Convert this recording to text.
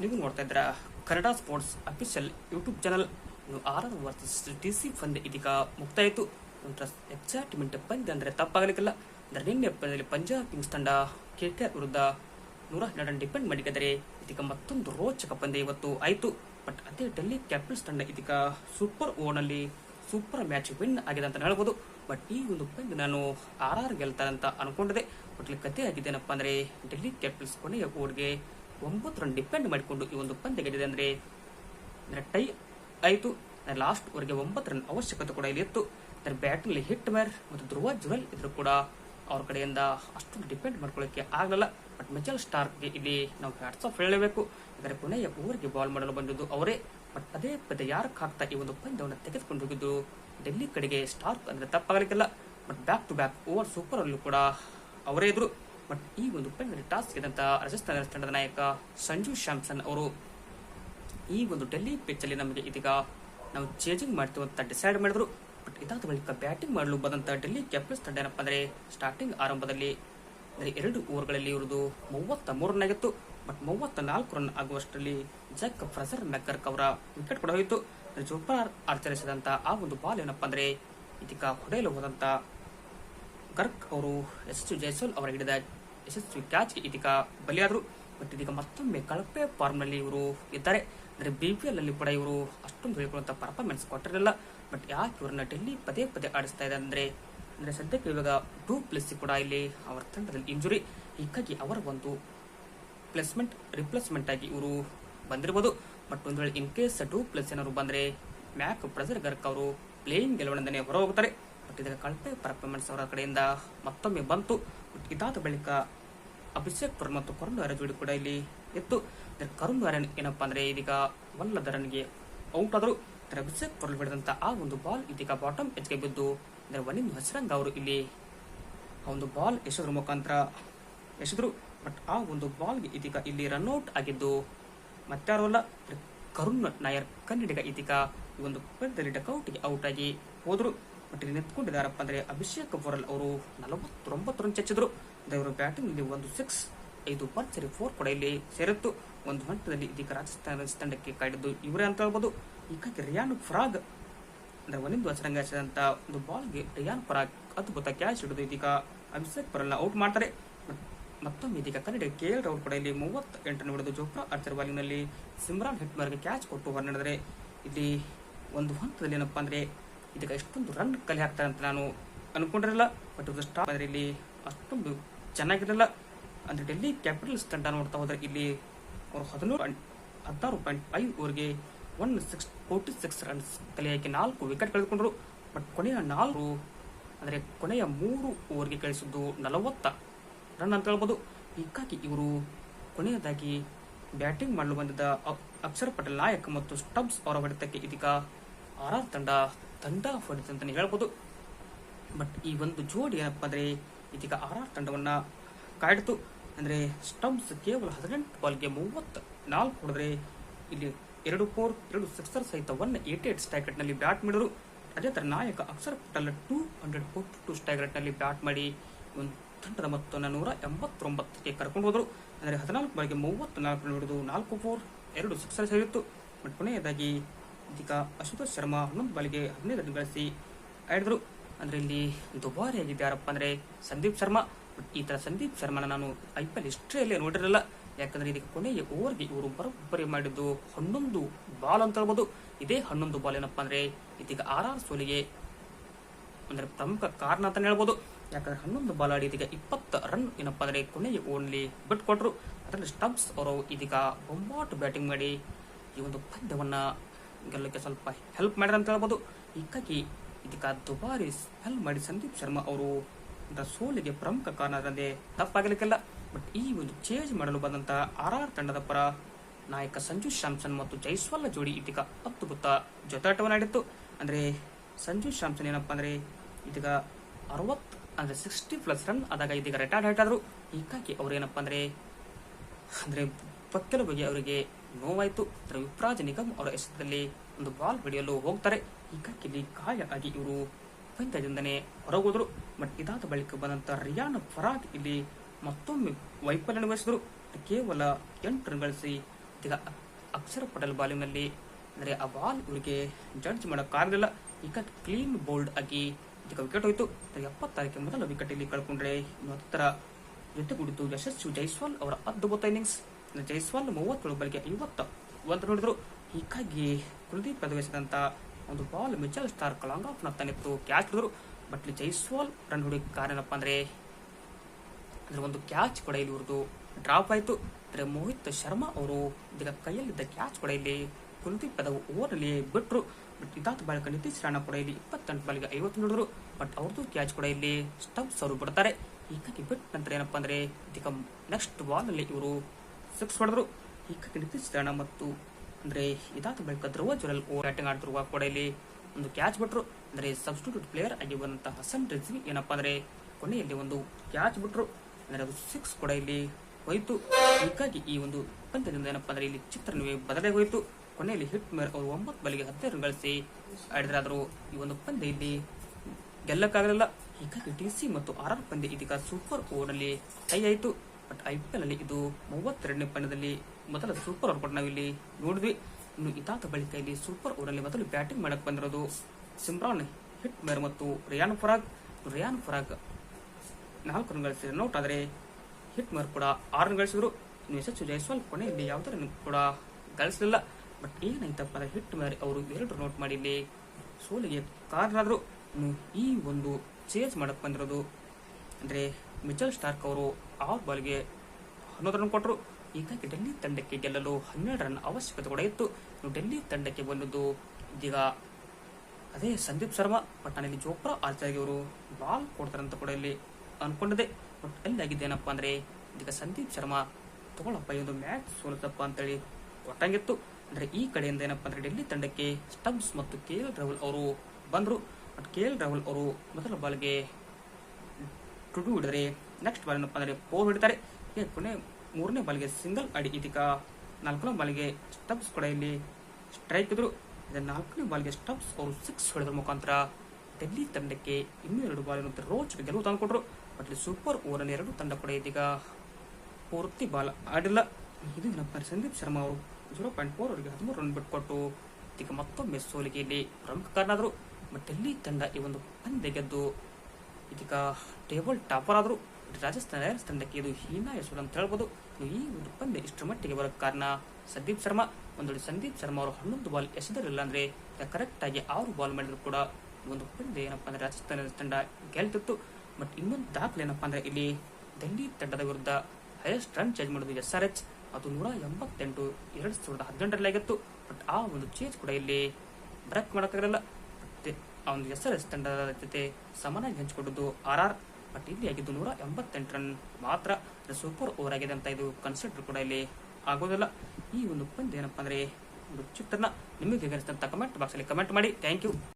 ನೀವು ನೋಡ್ತಾ ಇದ್ದೀರಾ? Kannada sports official YouTube channel. ಆರನ್ನು R R versus T C ಪಂದ್ಯ ಇದೀಗ ಮುಕ್ತಾಯಿತು. ಒಂಥರ ಎಕ್ಸೈಟ್ಮೆಂಟ್ ಪಂದ್ಯ ಅಂದರೆ ತಪ್ಪಾಗಲಿಕ್ಕಿಲ್ಲ. ಅಂದರೆ ನಿನ್ನೆ ಪಂದ್ಯದಲ್ಲಿ ಪಂಜಾಬ್ ಕಿಂಗ್ಸ್ ತಂಡ ಕೆ ಕೆ ಆರ್ ವಿರುದ್ಧ ನೂರ ಹನ್ನೆರಡನ್ನು ಡಿಪೆಂಡ್ ಮಾಡಿದರೆ ಇದೀಗ ಮತ್ತೊಂದು ರೋಚಕ ಪಂದ್ಯ ಇವತ್ತು ಆಯಿತು. ಬಟ್ ಅದೇ ಡೆಲ್ಲಿ ಕ್ಯಾಪಿಟಲ್ಸ್ ತಂಡ ಇದೀಗ ಸೂಪರ್ ಓವರ್ನಲ್ಲಿ ಸೂಪರ್ ಮ್ಯಾಚ್ ವಿನ್ ಆಗಿದೆ ಅಂತ ಹೇಳ್ಬೋದು. ಬಟ್ ಈ ಒಂದು ಪಂದ್ಯ ನಾನು ಆರ್ ಆರ್ ಗೆಲ್ತಾರೆ ಅಂತ ಅನ್ಕೊಂಡಿದ್ದೆ. ಬಟ್ ಕಥೆ ಆಗಿದ್ದೇನಪ್ಪ ಅಂದರೆ ಡೆಲ್ಲಿ ಕ್ಯಾಪಿಟಲ್ಸ್ ಕೊನೆಯ ಓವರ್ಗೆ ಒಂಬತ್ತು ರನ್ ಡಿಪೆಂಡ್ ಮಾಡಿಕೊಂಡು ಈ ಒಂದು ಪಂದ್ಯ ಗೆದ್ದಿದೆ ಅಂದರೆ ಟೈ ಆಯಿತು. ಲಾಸ್ಟ್ ವರೆಗೆ ಒಂಬತ್ತು ರನ್ ಅವಶ್ಯಕತೆ ಕೂಡ ಇಲ್ಲಿ ಇತ್ತು. ಅಂದರೆ ಬ್ಯಾಟ್ನಲ್ಲಿ ಹಿಟ್ ಮೇರ್ ಮತ್ತು ಧ್ರುವ ಜುವೆಲ್ ಇದ್ರು ಕೂಡ ಅವ್ರ ಕಡೆಯಿಂದ ಅಷ್ಟೊಂದು ಡಿಪೆಂಡ್ ಮಾಡ್ಕೊಳ್ಳೋಕ್ಕೆ ಆಗಲಿಲ್ಲ. ಬಟ್ ಮಿಚಲ್ ಸ್ಟಾರ್ಕ್ಗೆ ಇಲ್ಲಿ ನಾವು ಬ್ಯಾಟ್ಸ್ ಆಫ್ ಹೇಳಲೇಬೇಕು. ಅಂದರೆ ಕೊನೆಯ ಓವರ್ಗೆ ಬಾಲ್ ಮಾಡಲು ಬಂದಿದ್ದು ಅವರೇ. ಬಟ್ ಅದೇ ಪದ ಯಾರಕ್ಕೆ ಹಾಕ್ತಾ ಈ ಒಂದು ಪಂದ್ಯವನ್ನು ತೆಗೆದುಕೊಂಡು ಹೋಗಿದ್ದು? ಡೆಲ್ಲಿ ಕಡೆಗೆ ಸ್ಟಾರ್ಕ್ ಅಂದರೆ ತಪ್ಪಾಗಲಿಕ್ಕಿಲ್ಲ. But back to back over super ಅಲ್ಲೂ ಕೂಡ ಅವರೇ ಇದ್ರು. ಬಟ್ ಈ ಒಂದು ಪಂದ್ಯದಲ್ಲಿ ಟಾಸ್ ಗೆದ್ದಂತಹ ರಾಜಸ್ಥಾನ ತಂಡದ ನಾಯಕ ಸಂಜು ಶ್ಯಾಮ್ಸನ್ ಅವರು, ಈ ಒಂದು ಡೆಲ್ಲಿ ಪಿಚ್ ಅಲ್ಲಿ ನಮಗೆ ಇದೀಗ ನಾವು ಚೇಂಜಿಂಗ್ ಮಾಡ್ತೀವಿ ಡಿಸೈಡ್ ಮಾಡಿದ್ರು. ಬಟ್ ಇದಾದ ಬಳಿಕ ಬ್ಯಾಟಿಂಗ್ ಮಾಡಲು ಬಂದಂತ ಡೆಲ್ಲಿ ಕ್ಯಾಪಿಟಲ್ಸ್ ತಂಡ ಏನಪ್ಪ ಅಂದರೆ ಸ್ಟಾರ್ಟಿಂಗ್ ಆರಂಭದಲ್ಲಿ ಅಂದರೆ ಎರಡು ಓವರ್ಗಳಲ್ಲಿ ಇರುವುದು ಮೂವತ್ತ ಮೂರು ರನ್ ಆಗಿತ್ತು. ಬಟ್ ಮೂವತ್ತ ನಾಲ್ಕು ರನ್ ಆಗುವಷ್ಟರಲ್ಲಿ ಜಕ್ ಫ್ರಸರ್ ಮೆಕ್ಕರ್ಕ್ ಅವರ ವಿಕೆಟ್ ಕೂಡ ಹೋಯಿತು. ಜೋಪಾರ್ ಆಚರಿಸಿದಂತ ಆ ಒಂದು ಬಾಲ್ ಏನಪ್ಪ ಅಂದರೆ ಇದೀಗ ಹೊಡೆಯಲು ಹೋದಂತ ಗರ್ಕ್ ಅವರು ಎಸ್ ಜೈಸ್ವಾಲ್ ಅವರ ಹಿಡಿದ ಯಶಸ್ವಿ ಕ್ಯಾಚ್ ಇದೀಗ ಬಲಿಯಾದರು. ಬಟ್ ಇದೀಗ ಮತ್ತೊಮ್ಮೆ ಕಳಪೆ ಫಾರ್ಮ್ನಲ್ಲಿ ಇವರು ಇದ್ದಾರೆ. ಅಂದರೆ ಬಿ ಪಿ ಎಲ್ ಅಲ್ಲಿ ಕೂಡ ಇವರು ಅಷ್ಟೊಂದು ಹೇಳಿಕೊಳ್ಳುವಂಥ ಪರ್ಫಾರ್ಮೆನ್ಸ್ ಕೊಟ್ಟಿರಲಿಲ್ಲ. ಬಟ್ ಯಾಕೆ ಇವರನ್ನ ಡೆಲ್ಲಿ ಪದೇ ಪದೇ ಆಡಿಸ್ತಾ ಇದೆ ಅಂದರೆ ಅಂದರೆ ಸದ್ಯಕ್ಕೆ ಇವಾಗ ಟೂ ಪ್ಲಸ್ ಕೂಡ ಇಲ್ಲಿ ಅವರ ತಂಡದಲ್ಲಿ ಇಂಜುರಿ ಹೀಗಾಗಿ ಅವರ ಒಂದು ಪ್ಲೇಸ್ಮೆಂಟ್ ರಿಪ್ಲೇಸ್ಮೆಂಟ್ ಆಗಿ ಇವರು ಬಂದಿರಬಹುದು ಬಟ್ ಒಂದು ವೇಳೆ ಇನ್ ಕೇಸ್ ಟೂ ಪ್ಲಸ್ ಏನಾದ್ರು ಬಂದರೆ ಮ್ಯಾಕ್ ಪ್ರಜರ್ ಗರ್ಕ್ ಅವರು ಪ್ಲೇಯಿಂಗ್ ಗೆಲುವಿನಿಂದನೇ ಹೊರ ಹೋಗ್ತಾರೆ ಬಟ್ ಇದರ ಕಳಪೆ ಪರ್ಫಾರ್ಮೆನ್ಸ್ ಅವರ ಕಡೆಯಿಂದ ಮತ್ತೊಮ್ಮೆ ಬಂತು. ಇದಾದ ಬಳಿಕ ಅಭಿಷೇಕ್ ಪುರ್ ಮತ್ತು ಕರುಣ್ ಅರಜೋಡಿ ಜೋಡಿ ಕೂಡ ಇಲ್ಲಿ ಇದರ ಕರುಣ್ ಆರ್ಯನ್ ಏನಪ್ಪಾ ಅಂದ್ರೆ ಇದೀಗ ವಲ್ಲದ ರನ್ಗೆ ಔಟ್ ಆದರು. ಇದರ ಅಭಿಷೇಕ್ ಪುರ್ ಬಿಡಿದಂತ ಆ ಒಂದು ಬಾಲ್ ಇದೀಗ ಬಾಟಮ್ ಎಚ್ಗೆ ಬಿದ್ದು, ಇದರ ವನಿಂದ್ ಹಸರಂಗ್ ಅವರು ಇಲ್ಲಿ ಆ ಒಂದು ಬಾಲ್ ಎಸೆದ್ರ ಮುಖಾಂತರ ಎಸೆದ್ರು. ಬಟ್ ಆ ಒಂದು ಬಾಲ್ಗೆ ಇದೀಗ ಇಲ್ಲಿ ರನ್ಔಟ್ ಆಗಿದ್ದು ಮತ್ತಾರು ಅಲ್ಲ, ಕರುಣ್ ನಾಯರ್ ಕನ್ನಡಿಗ ಇದೀಗ ಈ ಒಂದು ಪಂದ್ಯದಲ್ಲಿ ಡಕೌಟ್ಗೆ ಔಟ್ ಆಗಿ ಹೋದ್ರು. ಇಲ್ಲಿ ನಿಂತ್ಕೊಂಡಿದ್ದಾರಪ್ಪ ಅಂದ್ರೆ ಅಭಿಷೇಕ್ ವರಲ್ ಅವರು ನಲವತ್ತೊಂಬತ್ತು ರನ್ ಚಚ್ಚಿದ್ರು. ಇವರು ಬ್ಯಾಟಿಂಗ್ನಲ್ಲಿ ಒಂದು ಸಿಕ್ಸ್ ಐದು ಪರ್ಚರಿ ಫೋರ್ ಕೂಡ ಇಲ್ಲಿ ಸೇರಿತ್ತು. ಒಂದು ಹಂತದಲ್ಲಿ ಇದೀಗ ರಾಜಸ್ಥಾನ ತಂಡಕ್ಕೆ ಕಾಯ್ದಿದ್ದು ಇವರೇ ಅಂತ ಹೇಳ್ಬೋದು. ಹೀಗಾಗಿ ರಿಯಾನ್ ಫ್ರಾಗ್ ಅಂದ್ರೆ ಹಸರಂಗ ಎಸೆದಂತ ಒಂದು ಬಾಲ್ಗೆ ರಿಯಾನ್ ಫರಾಗ್ ಅದ್ಭುತ ಕ್ಯಾಚ್ ಹಿಡಿದು ಇದೀಗ ಅಭಿಷೇಕ್ ಬೊರಲ್ ಔಟ್ ಮಾಡ್ತಾರೆ. ಮತ್- ಮತ್ತೊಮ್ಮೆ ಇದೀಗ ಕನ್ನಡ ಕೆ ಎಲ್ ರಾಹುಲ್ ಕೂಡ ಇಲ್ಲಿ ಮೂವತ್ತೆಂಟನ್ನು ಹಿಡಿದು ಜೋಫ್ರಾ ಆರ್ಚರ್ ಬಾಲಿಂಗ್ನಲ್ಲಿ ಸಿಮ್ರಾನ್ ಹಿಟ್ಮರ್ಗೆ ಕ್ಯಾಚ್ ಕೊಟ್ಟು ಹೊರನಡೆದರೆ ಇಲ್ಲಿ ಒಂದು ಹಂತದಲ್ಲಿ ಏನಪ್ಪಾ ಅಂದ್ರೆ ಇದೀಗ ಎಷ್ಟೊಂದು ರನ್ ಕಲೆ ಹಾಕ್ತಾರೆ ಅಂತ ನಾನು ಅನ್ಕೊಂಡಿರಲ್ಲ. ಬಟ್ ಇದು ಸ್ಟಾಪ್ ಅಂದ್ರೆ ಇಲ್ಲಿ ಅಷ್ಟೊಂದು ಚೆನ್ನಾಗಿರಲ್ಲ. ಅಂದ್ರೆ ಡೆಲ್ಲಿ ಕ್ಯಾಪಿಟಲ್ಸ್ ತಂಡ ನೋಡ್ತಾ ಹೋದ್ರೆ ಇಲ್ಲಿ ಅವರು ಹದಿನೂರು ಹದಿನಾರು ಪಾಯಿಂಟ್ ಐದು ಓವರ್ಗೆ one six forty six runs ಕಲೆ ಹಾಕಿ ನಾಲ್ಕು ವಿಕೆಟ್ ಕಳೆದುಕೊಂಡ್ರು. ಬಟ್ ಕೊನೆಯ ನಾಲ್ಕು ಅಂದರೆ ಕೊನೆಯ ಮೂರು ಓವರ್ಗೆ ಕಳಿಸಿದ್ದು ನಲವತ್ತ ರನ್ ಅಂತ ಹೇಳ್ಬೋದು. ಹೀಗಾಗಿ ಇವರು ಕೊನೆಯದಾಗಿ ಬ್ಯಾಟಿಂಗ್ ಮಾಡಲು ಬಂದಿದ್ದ ಅಕ್ಷರ್ ಪಟೇಲ್ ನಾಯಕ್ ಮತ್ತು ಸ್ಟಬ್ಸ್ ಅವರ ಹೊಡೆತಕ್ಕೆ ಇದೀಗ ಆರ್ ತಂಡ ತಂಡ ಹೊಡೆತ ಅಂತಲೇ ಹೇಳ್ಬೋದು. ಬಟ್ ಈ ಒಂದು ಜೋಡಿ ಏನಪ್ಪ ಅಂದರೆ ಇದೀಗ ಆರ್ ಆರ್ ತಂಡವನ್ನು ಕಾಯ್ತು ಅಂದ್ರೆ, ಸ್ಟಂಪ್ಸ್ ಕೇವಲ ಹದಿನೆಂಟು ಬಾಲ್ಗೆ ಮೂವತ್ತ ನಾಲ್ಕು ಹೊಡೆದ್ರೆ, ಇಲ್ಲಿ ಎರಡು ಫೋರ್, ಎರಡು ಸಿಕ್ಸರ್ ಸಹಿತ ಒನ್ ಏಟಿ ಏಟ್ ಸ್ಟ್ರೈಕ್ನಲ್ಲಿ ಬ್ಯಾಟ್ ಮಾಡಿದರು. ಅದೇ ತರ ನಾಯಕ Akshar Patel two hundred forty two ಸ್ಟ್ರೈಕ್ನಲ್ಲಿ bat ಮಾಡಿ, ಒಂದು ತಂಡದ ಮೊತ್ತವನ್ನು ನೂರ ಎಂಬತ್ತೊಂಬತ್ತಕ್ಕೆ ಕರ್ಕೊಂಡು ಹೋದರು. ಅಂದರೆ, ಹದಿನಾಲ್ಕು ಬಾಲ್ಗೆ ಮೂವತ್ತು ನಾಲ್ಕು ಹಿಡಿದು ಹೊಡೆದು ನಾಲ್ಕು ಫೋರ್, ಎರಡು ಸಿಕ್ಸರ್ ಸೇರಿತ್ತು ಬಟ್ ಕೊನೆಯದಾಗಿ ಇದೀಗ ಅಶುತೋಷ್ ಶರ್ಮಾ ಹನ್ನೊಂದು ಬಾಲಿಗೆ ಹದಿನೈದು ರನ್ ಗಳಿಸಿ ಆಡಿದ್ರು. ಅಂದ್ರೆ ಇಲ್ಲಿ ದುಬಾರಿ ಆಗಿದ್ದು ಯಾರಪ್ಪ ಅಂದ್ರೆ ಸಂದೀಪ್ ಶರ್ಮಾ. ಈ ತರ ಸಂದೀಪ್ ಶರ್ಮಾನ ನಾನು ಐ ಪಿ ಎಲ್ ಹಿಸ್ಟ್ರಿಯಲ್ಲೇ ನೋಡಿರಲ್ಲ ಯಾಕಂದ್ರೆ ಇದಕ್ಕೆ ಕೊನೆಯ ಓವರ್ಗೆ ಇವರು ಬರೋಬ್ಬರಿ ಮಾಡಿದ್ದು ಹನ್ನೊಂದು ಬಾಲ್ ಅಂತ ಹೇಳ್ಬೋದು. ಇದೇ ಹನ್ನೊಂದು ಬಾಲ್ ಏನಪ್ಪಾ ಅಂದ್ರೆ ಇದೀಗ ಆರ್ ಆರ್ ಸೋಲಿಗೆ ಅಂದ್ರೆ ಪ್ರಮುಖ ಕಾರಣ ಅಂತ ಹೇಳ್ಬೋದು. ಯಾಕಂದ್ರೆ ಹನ್ನೊಂದು ಬಾಲ್ ಆಡಿ ಇದೀಗ ಇಪ್ಪತ್ತು ರನ್ ಏನಪ್ಪಾ ಅಂದ್ರೆ ಕೊನೆಯ ಓನ್ಲಿ ಬಿಟ್ಕೊಟ್ರು. ಅದರಲ್ಲಿ ಸ್ಟಬ್ಸ್ ಅವರು ಇದೀಗ ಬೊಂಬಾಟ್ ಬ್ಯಾಟಿಂಗ್ ಮಾಡಿ ಈ ಒಂದು ಪಂದ್ಯವನ್ನ ಗೆಲ್ಲಕ್ಕೆ ಸ್ವಲ್ಪ ಹೆಲ್ಪ್ ಮಾಡ್ಯಾರ ಅಂತ ಹೇಳ್ಬೋದು. ಹೀಗಾಗಿ ಇದಕ್ಕೆ ದುಬಾರಿ ಹೆಲ್ಪ್ ಮಾಡಿ ಸಂದೀಪ್ ಶರ್ಮಾ ಅವರು ದ ಸೋಲಿಗೆ ಪ್ರಮುಖ ಕಾರಣ ಅದರದೇ ತಪ್ಪಾಗಲಿಕ್ಕೆಲ್ಲ. ಬಟ್ ಈ ಒಂದು ಚೇಂಜ್ ಮಾಡಲು ಬಂದಂತಹ ಆರ್ ಆರ್ ತಂಡದ ಪರ ನಾಯಕ ಸಂಜು ಶಾಮ್ಸನ್ ಮತ್ತು ಜೈಸ್ವಾಲ್ ಜೋಡಿ ಇದೀಗ ಅದ್ಭುತ ಜೊತಾಟವನ್ನಾಡಿತ್ತು. ಅಂದ್ರೆ ಸಂಜು ಶಾಮ್ಸನ್ ಏನಪ್ಪಾ ಅಂದ್ರೆ ಇದೀಗ ಅರವತ್ ಅಂದ್ರೆ ಸಿಕ್ಸ್ಟಿ ಪ್ಲಸ್ ರನ್ ಆದಾಗ ಇದೀಗ ರಿಟೈರ್ಡ್ ಆಟಾದ್ರು ಹೀಗಾಗಿ ಅವ್ರೇನಪ್ಪಾ ಅಂದ್ರೆ ಅಂದ್ರೆ ಕೆಲವು ಬಗ್ಗೆ ಅವರಿಗೆ ನೋವಾಯ್ತು. ರವಿಪ್ರಾಜ್ ವಿಪ್ರಾಜ್ ನಿಗಮ್ ಅವರ ಎಸೆತದಲ್ಲಿ ಒಂದು ಬಾಲ್ ಹೊಡೆಯಲು ಹೋಗ್ತಾರೆ. ಹೀಗಾಗಿ ಗಾಯ ಆಗಿ ಇವರು ಪಂದ್ಯದಿಂದನೇ ಹೊರಗೋದ್ರು ಬಟ್ ಇದಾದ ಬಳಿಕ ಬಂದಂತ ರಿಯಾನ್ ಫರಾಗ್ ಇಲ್ಲಿ ಮತ್ತೊಮ್ಮೆ ವೈಫಲ್ಯ ಅನುಭವಿಸಿದ್ರು ಕೇವಲ ಎಂಟು ರನ್ ಗಳಿಸಿ ಈಗ ಅಕ್ಷರ ಪಟೇಲ್ ಬಾಲಿಂಗ್ನಲ್ಲಿ. ಅಂದರೆ ಆ ಬಾಲ್ ಇವರಿಗೆ ಜಡ್ಜ್ ಮಾಡೋಕ್ಕಾಗಲಿಲ್ಲ ಈಗ ಕ್ಲೀನ್ ಬೋಲ್ಡ್ ಆಗಿ ಈಗ ವಿಕೆಟ್ ಹೋಯಿತು. ಎಪ್ಪತ್ತಾರಕ್ಕೆ ಮೊದಲ ವಿಕೆಟ್ ಇಲ್ಲಿ ಕಳ್ಕೊಂಡ್ರೆ ಇನ್ನೊತ್ತರ ಜೊತೆಗೂಡಿತು ಯಶಸ್ವಿ ಜೈಸ್ವಾಲ್ ಅವರ ಅದ್ಭುತ ಇನ್ನಿಂಗ್ಸ್ ಜೈಸ್ವಾಲ್ ಮೂವತ್ತೇಳು ಬಾಲ್ಗೆ ಐವತ್ತ. ಒಂದು ನೋಡಿದ್ರು, ಹೀಗಾಗಿ ಕುಲದೀಪ್ ಪ್ರವೇಶಿಸಿದಂತ ಒಂದು ball Mitchell Starc long off ತನ್ನಿತ್ತು catch ಹಿಡಿದ್ರು. ಬಟ್ ಜೈಸ್ವಾಲ್ ರನ್ ಹುಡುಗಿ ಕಾರಣಪ್ಪ ಅಂದ್ರೆ ಅಂದ್ರೆ ಒಂದು ಕ್ಯಾಚ್ ಕೂಡ ಇಲ್ಲಿ ಇವ್ರದ್ದು ಡ್ರಾಪ್ ಆಯಿತು. ಅಂದ್ರೆ ಮೋಹಿತ್ ಶರ್ಮಾ ಅವರು ಇದೀಗ ಕೈಯಲ್ಲಿದ್ದ ಕ್ಯಾಚ್ ಕೂಡ ಇಲ್ಲಿ ಕುಲದೀಪ್ ಪದವು ಓವರಲ್ಲಿ ಬಿಟ್ರು. ಬಟ್ ಇದಾದ ಬಳಿಕ ನಿತೀಶ್ ರಾಣಾ ಕೂಡ ಇಲ್ಲಿ ಇಪ್ಪತ್ತೆಂಟು ಬಾಲಿಗೆ ಐವತ್ತು ನೋಡಿದ್ರು. ಬಟ್ ಅವ್ರದ್ದು ಕ್ಯಾಚ್ ಕೂಡ ಇಲ್ಲಿ ಸ್ಟಂಪ್ಸ್ ಅವರು ಬಿಡ್ತಾರೆ. ಹೀಗಾಗಿ ಬಿಟ್ಟ ನಂತರ ಏನಪ್ಪಾ ಅಂದ್ರೆ, ಇದೀಗ ನೆಕ್ಸ್ಟ್ ಬಾಲ್ ಅಲ್ಲಿ ಇವರು ಸಿಕ್ಸ್ ಹೊಡೆದ್ರು ಈ ರಾಣಾ ಮತ್ತು ಅಂದ್ರೆ ಇದಾದ ಬಳಿಕ ಧ್ರುವ ಜುರಲ್ ಬ್ಯಾಟಿಂಗ್ ಆಡ್ತಿರುವ ಕೊಡೆಯಲ್ಲಿ ಒಂದು ಕ್ಯಾಚ್ ಬಿಟ್ರು. ಅಂದ್ರೆ ಸಬ್ಸ್ಟಿಟ್ಯೂಟ್ ಪ್ಲೇಯರ್ ಆಗಿ ಬಂದಂತಹ ಹಸನ್ ರಿಜ್ವಿ ಏನಪ್ಪಾ ಅಂದ್ರೆ ಕೊನೆಯಲ್ಲಿ ಒಂದು ಕ್ಯಾಚ್ ಬಿಟ್ರು. ಅಂದ್ರೆ ಅದು ಸಿಕ್ಸ್ ಕೂಡ ಇಲ್ಲಿ ಹೋಯಿತು. ಹೀಗಾಗಿ ಈ ಒಂದು ಪಂದ್ಯದಿಂದ ಏನಪ್ಪಾ ಅಂದ್ರೆ ಇಲ್ಲಿ ಚಿತ್ರನವೇ ಬದಲೇ ಹೋಯಿತು. ಕೊನೆಯಲ್ಲಿ ಹಿಟ್ ಮೇರ್ ಅವರು ಒಂಬತ್ತು ಬಲಿಗೆ ಹದಿನೈದು ಗಳಿಸಿ ಆಡಿದ್ರಾದರೂ ಈ ಒಂದು ಪಂದ್ಯ ಇಲ್ಲಿ ಗೆಲ್ಲಕ್ಕಾಗಲಿಲ್ಲ. ಹೀಗಾಗಿ ಡಿ ಸಿ ಮತ್ತು ಆರ್ ಆರ್ ಪಂದ್ಯ ಇದೀಗ ಸೂಪರ್ ಓವರ್ನಲ್ಲಿ ಟೈ ಆಯಿತು. ಬಟ್ ಐ ಪಿ ಎಲ್ ಅಲ್ಲಿ ಇದು ಮೂವತ್ತೆರಡನೇ ಪಂದ್ಯದಲ್ಲಿ ಮೊದಲ ಸೂಪರ್ ಓವರ್ ಕೊಟ್ಟು ನಾವಿಲ್ಲಿ ನೋಡಿದ್ವಿ. ಇನ್ನು ಇದಾದ ಬಳಿಕ ಇಲ್ಲಿ ಸೂಪರ್ ಓವರ್ನಲ್ಲಿ ಮೊದಲು ಬ್ಯಾಟಿಂಗ್ ಮಾಡಕ್ ಬಂದಿರೋದು ಸಿಮ್ರಾನ್ ಹಿಟ್ ಮೇರ್ ಮತ್ತು ರಿಯಾನ್ ಫರಾಗ್. ರಿಯಾನ್ ಫರಾಗ್ ನಾಲ್ಕು ರನ್ ಗಳಿಸಿ ರನ್ಔಟ್ ಆದರೆ ಹಿಟ್ ಮೇರ್ ಕೂಡ ಆರು ರನ್ ಗಳಿಸಿದ್ರು. ಇನ್ನು ಯಶಸ್ವಿ ಜೈಸ್ವಾಲ್ ಕೊನೆಯಲ್ಲಿ ಯಾವುದೇ ರನ್ ಕೂಡ ಗಳಿಸಲಿಲ್ಲ. ಬಟ್ ಏನಾಯ್ತಪ್ಪ ಅಂದ್ರೆ ಹಿಟ್ ಮೇರ್ ಅವರು ಎರಡು ನೋಟ್ ಮಾಡಿ ಇಲ್ಲಿ ಸೋಲಿಗೆ ಕಾರಣರಾದ್ರು. ಈ ಒಂದು ಚೇಂಜ್ ಮಾಡಕ್ ಬಂದಿರೋದು ಅಂದ್ರೆ ಮಿಚಲ್ ಸ್ಟಾರ್ಕ್ ಅವರು ಆರು ಬಾಲ್ಗೆ ಹನ್ನೊಂದು ರನ್ ಕೊಟ್ಟರು ಹೀಗಾಗಿ ಡೆಲ್ಲಿ ತಂಡಕ್ಕೆ ಗೆಲ್ಲಲು ಹನ್ನೆರಡು ರನ್ ಅವಶ್ಯಕತೆ ಕೂಡ ಇತ್ತು ಡೆಲ್ಲಿ ತಂಡಕ್ಕೆ ಬಂದದ್ದು ಇದೀಗ ಅದೇ ಸಂದೀಪ್ ಶರ್ಮಾ. ಪಟ್ಟಣದಲ್ಲಿ ಜೋಪ್ರಾ ಆಚಾರ್ಯ ಅವರು ಬಾಲ್ ಅಂತ ಕೂಡ ಇಲ್ಲಿ ಅನ್ಕೊಂಡಿದೆ. ಬಟ್ ಅಲ್ಲಿ ಆಗಿದ್ದೇನಪ್ಪ ಅಂದ್ರೆ ಇದೀಗ ಸಂದೀಪ್ ಶರ್ಮಾ ತಗೊಳಪ್ಪ ಒಂದು ಮ್ಯಾಚ್ ಸೋಲತಪ್ಪ ಅಂತೇಳಿ ಕೊಟ್ಟಂಗಿತ್ತು. ಅಂದ್ರೆ ಈ ಕಡೆಯಿಂದ ಏನಪ್ಪ ಅಂದ್ರೆ ಡೆಲ್ಲಿ ತಂಡಕ್ಕೆ ಸ್ಟಬ್ಸ್ ಮತ್ತು ಕೆ ಎಲ್ ರಾಹುಲ್ ಅವರು ಬಂದ್ರು. ಬಟ್ ಕೆ ಎಲ್ ರಾಹುಲ್ ಅವರು ಮೊದಲ ಬಾಲ್ಗೆ ಟುಡು ಹಿಡಿದ್ರೆ ನೆಕ್ಸ್ಟ್ ಬಾಲ್ ಏನಪ್ಪ ಅಂದರೆ ಫೋರ್ ಹಿಡಿತಾರೆ ಕೊನೆ ಮೂರನೇ ಬಾಲ್ಗೆ ಸಿಂಗಲ್ ಅಡಿ ಇದೀಗ. ನಾಲ್ಕನೇ ಬಾಲ್ಗೆ ಸ್ಟಬ್ಸ್ ಕೂಡ ಇಲ್ಲಿ. ಸ್ಟ್ರೈಕ್ ಇದ್ರು ಇದ ನಾಲ್ಕನೇ ಬಾಲ್ಗೆ ಸ್ಟಬ್ಸ್ ಅವರು ಸಿಕ್ಸ್ ಹೊಡೆದ್ರ ಮುಖಾಂತರ ಡೆಲ್ಲಿ ತಂಡಕ್ಕೆ ಇನ್ನೂ ಎರಡು ಬಾಲ್ ರೋಚ್ ಗೆಲುವು ತಂದುಕೊಟ್ರು. ಬಟ್ ಇಲ್ಲಿ ಸೂಪರ್ ಓವರ್ ಎರಡು ತಂಡ ಕೂಡ ಇದೀಗ. ಪೂರ್ತಿ ಬಾಲ್ ಆಡಿಲ್ಲ. ಇದು ಏನಪ್ಪ ಸಂದೀಪ್ ಶರ್ಮಾ ಅವರು ಜೀರೋ ಪಾಯಿಂಟ್ ಫೋರ್ ಅವರಿಗೆ ಹದಿಮೂರು ರನ್ ಬಿಟ್ಕೊಟ್ಟು ಇದೀಗ ಮತ್ತೊಮ್ಮೆ ಸೋಲಿಗೆ ಇಲ್ಲಿ ಪ್ರಮುಖ ಕಾರಣ ಆದರು ಬಟ್ ಡೆಲ್ಲಿ ತಂಡ ಈ ಒಂದು ಪಂದ್ಯ ಗೆದ್ದು ಇದೀಗ ಟೇಬಲ್ ಟಾಪರ್ ಆದರೂ ರಾಜಸ್ಥಾನ ರಾಯಲ್ಸ್ ತಂಡಕ್ಕೆ ಇದು ಹೀನಾ ಹೆಸರು ಅಂತ ಹೇಳ್ಬೋದು. ಈ ಒಂದು ಪಂದ್ಯ ಇಷ್ಟು ಮಟ್ಟಿಗೆ ಬರೋಕ್ಕೆ ಕಾರಣ ಸಂದೀಪ್ ಶರ್ಮಾ. ಒಂದು ವೇಳೆ ಸಂದೀಪ್ ಶರ್ಮಾ ಅವರು ಹನ್ನೊಂದು ಬಾಲ್ ಎಸೆದಿರಲಿಲ್ಲ ಅಂದ್ರೆ ಕರೆಕ್ಟಾಗಿ ಆರು ಬಾಲ್ ಮಾಡಿದ್ರು ಕೂಡ. ಒಂದು ಪಂದ್ಯ ಏನಪ್ಪಾ ಅಂದ್ರೆ ರಾಜಸ್ಥಾನ ತಂಡ ಗೆಲ್ತಿತ್ತು. ಬಟ್ ಇನ್ನೊಂದು ದಾಖಲೆ ಏನಪ್ಪಾ ಅಂದ್ರೆ ಇಲ್ಲಿ ದೆಹಲಿ ತಂಡದ ವಿರುದ್ಧ ಹೈಯೆಸ್ಟ್ ರನ್ ಚೇಂಜ್ ಮಾಡೋದು ಎಸ್ ಆರ್ ಎಚ್ ಅದು ನೂರ ಎಂಬತ್ತೆಂಟು, ಎರಡು ಸಾವಿರದ ಹದಿನೆಂಟರಲ್ಲಿ ಆಗಿತ್ತು ಬಟ್ ಆ ಒಂದು ಚೇಂಜ್ ಕೂಡ ಇಲ್ಲಿ ಬ್ರೇಕ್ ಮಾಡೋಕ್ಕಾಗಲಿಲ್ಲ. ಒಂದು ಎಸ್ ತಂಡದ ಜೊತೆ ಸಮನಾಗಿ ಹಂಚಿಕೊಂಡಿದ್ದು ಆರ್ ಆರ್ ಆಗಿದ್ದು ನೂರ ಎಂಬತ್ತೆಂಟು ರನ್ ಮಾತ್ರ ಸೂಪರ್ ಓವರ್ ಆಗಿದೆ ಅಂತ ಇದು ಕನ್ಸಿಡರ್ ಕೂಡ ಇಲ್ಲಿ ಆಗೋದಿಲ್ಲ. ಈ ಒಂದು ಪಂದ್ಯ ಏನಪ್ಪಾ ಅಂದ್ರೆ ಒಂದು ಚಿತ್ರನ ನಿಮಗೆ ಅನಿಸ್ತಂತ ಕಮೆಂಟ್ ಬಾಕ್ಸ್ ಅಲ್ಲಿ ಕಮೆಂಟ್ ಮಾಡಿ. Thank you